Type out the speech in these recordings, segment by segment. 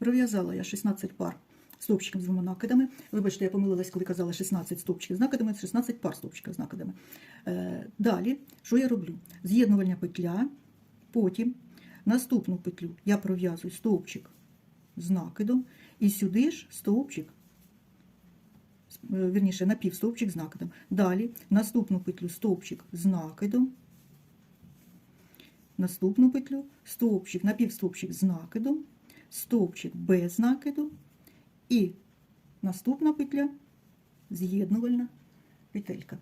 Пров'язала я 16 пар стовпчиків з двома накидами. Вибачте, я помилилась, коли казала 16 стовпчиків з накидами, це 16 пар стовпчиків з накидами. Е, Далі, що я роблю? З'єднувальна петля, потім наступну петлю я пров'язую стовпчик з накидом, і сюди ж стовпчик, е, вірніше, напівстовпчик з накидом. Далі наступну петлю стовпчик з накидом, наступну петлю стовпчик, напівстовпчик з накидом, стовпчик без накиду і наступна петля з'єднувальна петелька.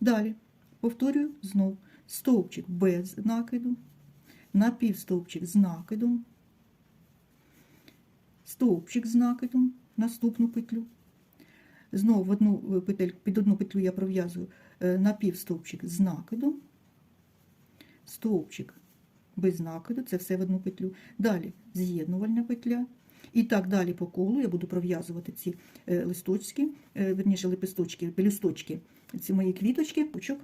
Далі повторюю знов стовпчик без накиду, напівстовпчик з накидом, стовпчик з накидом, наступну петлю. Знову в одну петель, під одну петлю я пров'язую е, напівстовпчик з накидом, стовпчик без накиду, це все в одну петлю. Далі з'єднувальна петля. І так далі по колу я буду пров'язувати ці е, листочки, е, верніше лепесточки, пелюсточки, ці мої квіточки, пучок.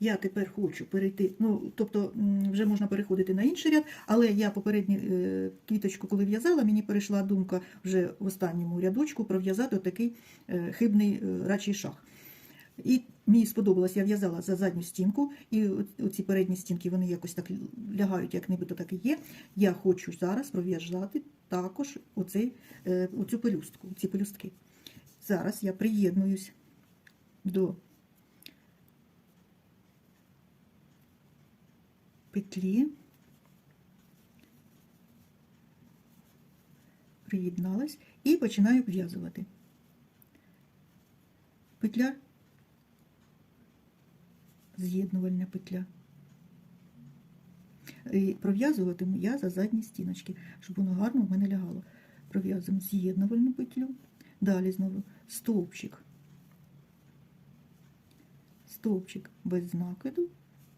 Я тепер хочу перейти, ну, тобто вже можна переходити на інший ряд, але я попередню е, квіточку, коли в'язала, мені перейшла думка вже в останньому рядочку пров'язати такий хибний рачий шах. І мені сподобалось, я в'язала за задню стінку, і ці передні стінки вони якось так лягають, як нібито так і є. Я хочу зараз пров'язати також оцей, е, оцю пелюстку, ці пелюстки. Зараз я приєднуюсь до петлі, приєдналась і починаю в'язувати. Петля з'єднувальна петля. І пров'язуватиму я за задні стіночки, щоб воно гарно в мене лягало. Пров'язуємо з'єднувальну петлю, далі знову стовпчик, стовпчик без накиду,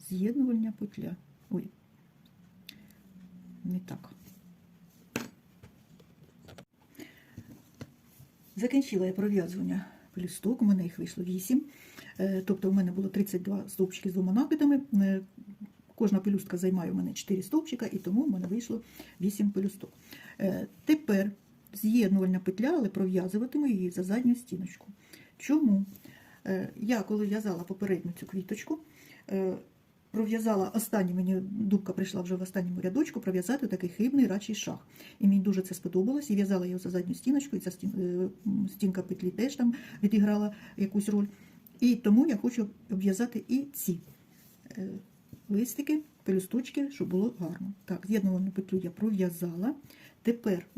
з'єднувальна петля. Ой, не так. Закінчила я пров'язування пелюсток, у мене їх вийшло 8. Е, Тобто у мене було 32 стовпчики з двома накидами. Е, Кожна пелюстка займає у мене 4 стовпчика, і тому в мене вийшло 8 пелюсток. Е, Тепер з'єднувальна петля, але пров'язуватиму її за задню стіночку. Чому? Я, коли в'язала попередню цю квіточку, пров'язала останній, мені дубка прийшла вже в останньому рядочку, пров'язати такий хибний рачий шах. І мені дуже це сподобалось. І в'язала його за задню стіночку, і ця е, стінка петлі теж там відіграла якусь роль. І тому я хочу обв'язати і ці е, листики, пелюсточки, щоб було гарно. Так, з'єднувану петлю я пров'язала. Тепер